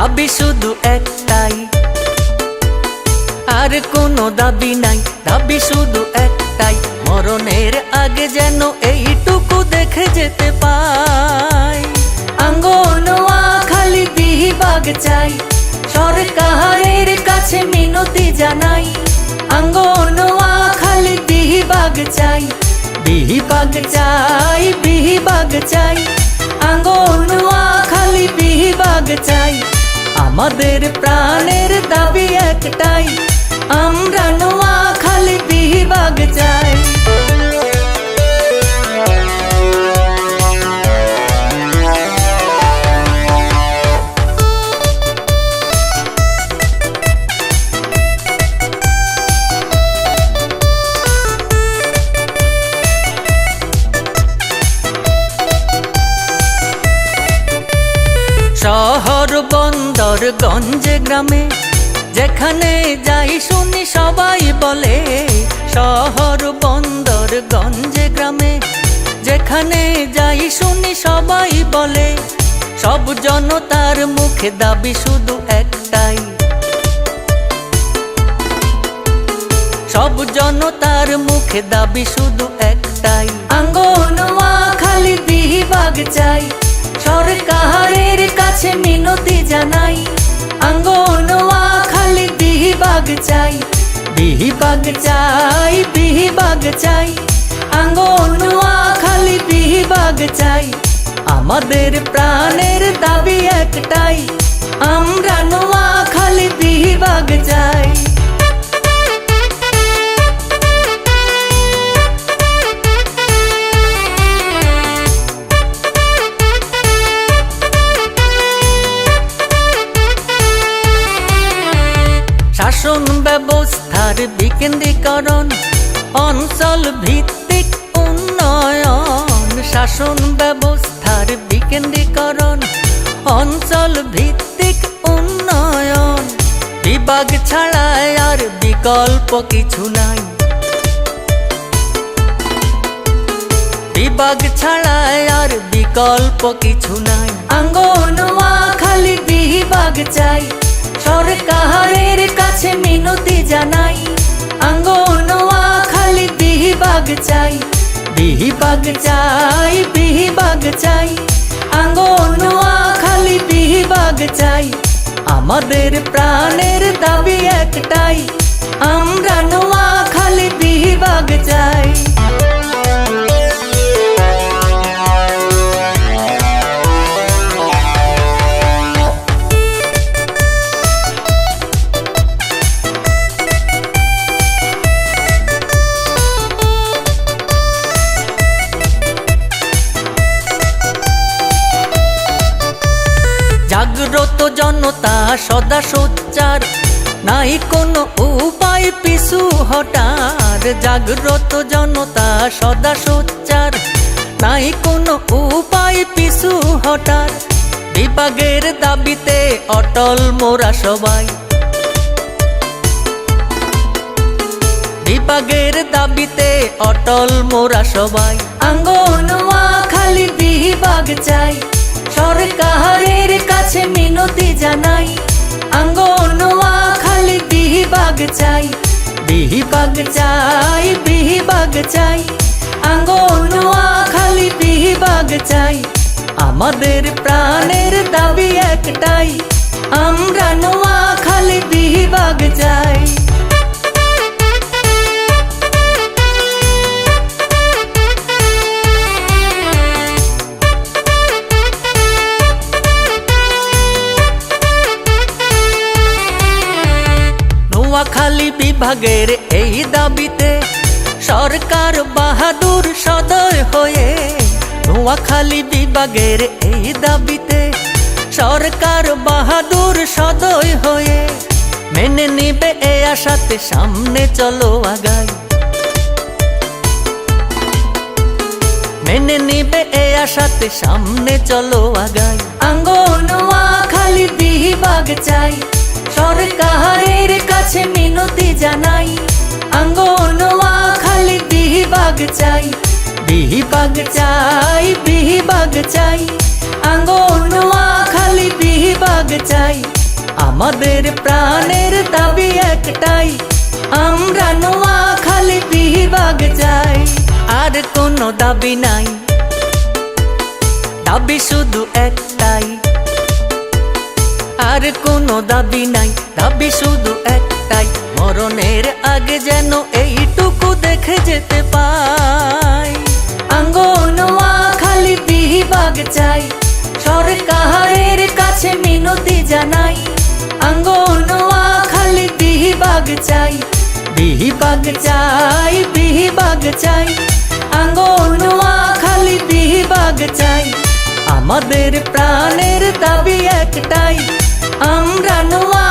দাবি শুধু একটাই। আর কোনো দাবি নাই, দাবি শুধু একটাই। মরণের আগে যেন এইটুকু দেখে যেতে পাই। আঙ্গন খালি বিহিবাগ চাই। সরকারের কাছে মিনতি জানাই। আঙ্গন খালি বিহিবাগ চাই। বিহিবাগ চাই বিহিবাগ চাই। আঙ্গন খালি বিহিবাগ চাই। আমাদের প্রাণের দাবি একটাই আমরা নোয়া শহর বন্দর গঞ্জে গ্রামে, যেখানে যাই শুনি সবাই বলে, শহর বন্দর গঞ্জে গ্রামে, যেখানে যাই শুনি সবাই বলে, সব জনতার মুখে দাবি শুধু একটাই। সব জনতার মুখে দাবি শুধু একটাই। আঙ্গনওয়া খালি বিহিবাগ চাই সরকারের কাছে মিনতি জানাই। আঙ্গনওয়া খালি বিহিবাগ চাই বিহিবাগ চাই বিহিবাগ চাই। আঙ্গনওয়া খালি বিহিবাগ চাই, আমাদের প্রাণের দাবি একটাই, আমরা নোয়া খালি বিহিবাগ চাই। ব্যবস্থার বিকেন্দ্রীকরণ, অঞ্চল ভিত্তিক উন্নয়ন, শাসন ব্যবস্থার বিকেন্দ্রীকরণ, অঞ্চল ভিত্তিক উন্নয়ন। বিভাগ ছাড়া আর বিকল্প কিছু নাই। বিভাগ ছাড়া আর বিকল্প কিছু নাই। আঙ্গনওয়া খালি বিভাগ চাই। সরকারের কাছে মিনতি জানাই আঙ্গনোয়া খালি বিহিবাগ চাই বিহিবাগ চাই বিহিবাগ চাই আঙ্গনোয়া খালি বিহিবাগ চাই। আমাদের প্রাণের দাবি একটাই জাগ্রত জনতা সদা সোচ্চার, নাই কোনো উপায় পিছু হটার। জাগ্রত জনতা সদা সোচ্চার, নাই কোনো উপায় পিছু হটার। বিভাগের দাবিতে অটল মোরা সবাই। বিভাগের দাবিতে অটল মোরা সবাই। আঙ্গনওয়া খালি বিভাগ চাই। সরকারের কাছে মিনতি জানাই। আঙ্গনওয়া খালি বিহিবাগ চাই। বিহিবাগ চাই বিহিবাগ চাই। আঙ্গনওয়া খালি বিহিবাগ চাই। আমাদের প্রাণের দাবি একটাই। বিভাগের এই দাবিতে সরকার বাহাদুর সদয় হয়ে নোয়াখালী বিভাগের এই দাবিতে সরকার বাহাদুর সদয় হয়ে মেনে নিবে এ আশাতে সামনে চলো আগাই। মেনে নিবে এ আশাতে সামনে চলো আগাই। আঙ্গনওয়া খালি বিহিবাগ চাই সরকারের কাছে মিনতি জানাই আঙ্গোনোয়া খালি বিহিবাগ চাই বিহিবাগ চাই বিহিবাগ চাই আঙ্গনোয়া খালি বিহিবাগ চাই। আমাদের প্রাণের দাবি একটাই, আমরা নোয়া খালি বিহিবাগ চাই। আর কোনো দাবি নাই, দাবি শুধু একটাই। আর কোনো দাবি নাই, দাবি শুধু এক একটাই মরণের আগে যেন এইটুকু দেখে যেতে পাই। আঙ্গনওয়া খালি বিহিবাগ চাই, সরকারের কাছে মিনতি জানাই। আঙ্গনওয়া খালি বিহিবাগ চাই বিহিবাগ চাই বিহিবাগ চাই। আঙ্গনওয়া খালি বিহিবাগ চাই, আমাদের প্রাণের দাবি একটাই, আমরা নোয়া